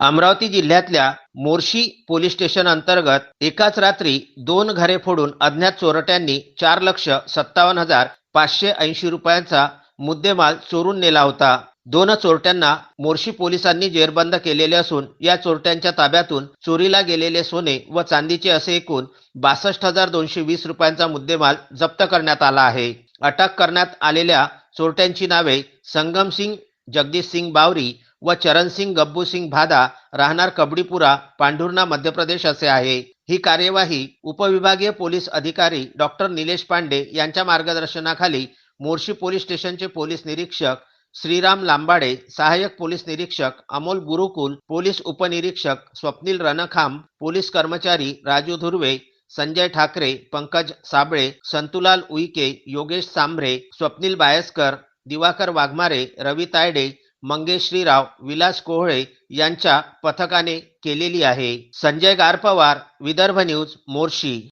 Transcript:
अमरावती जिल्ह्यातल्या Morshi police station अंतर्गत एकाच रात्री दोन घरे फोडून अज्ञात चोरट्यांनी चार लक्ष सत्तावन्न हजार पाचशे ऐंशी रुपयांचा मुद्देमाल चोरून नेला होता. दोन चोरट्यांना मोर्शी पोलिसांनी जेरबंद केलेले असून या चोरट्यांच्या ताब्यातून चोरीला गेलेले सोने व चांदीचे असे एकूण बासष्ट हजार दोनशे वीस रुपयांचा मुद्देमाल जप्त करण्यात आला आहे. अटक करण्यात आलेल्या चोरट्यांची नावे संगमसिंग जगदीशसिंग बावरी व चरणसिंग गब्बूसिंग भादा राहणार कबडीपुरा पांढुर्णा मध्य प्रदेश असे आहे. ही कार्यवाही उपविभागीय पोलीस अधिकारी डॉक्टर निलेश पांडे यांच्या मार्गदर्शनाखाली मोर्शी पोलीस स्टेशनचे पोलीस निरीक्षक श्रीराम लांबाडे सहाय्यक पोलीस निरीक्षक अमोल गुरुकुल पोलीस उपनिरीक्षक स्वप्नील रणखांब पोलीस कर्मचारी राजू धुर्वे संजय ठाकरे पंकज साबळे संतुलाल उईके योगेश सांभरे स्वप्नील बायस्कर दिवाकर वाघमारे रवी तायडे मंगेश्रीराव विलास कोहळे यांच्या पथकाने केलेली आहे. संजय गारपवार विदर्भ न्यूज मोर्शी.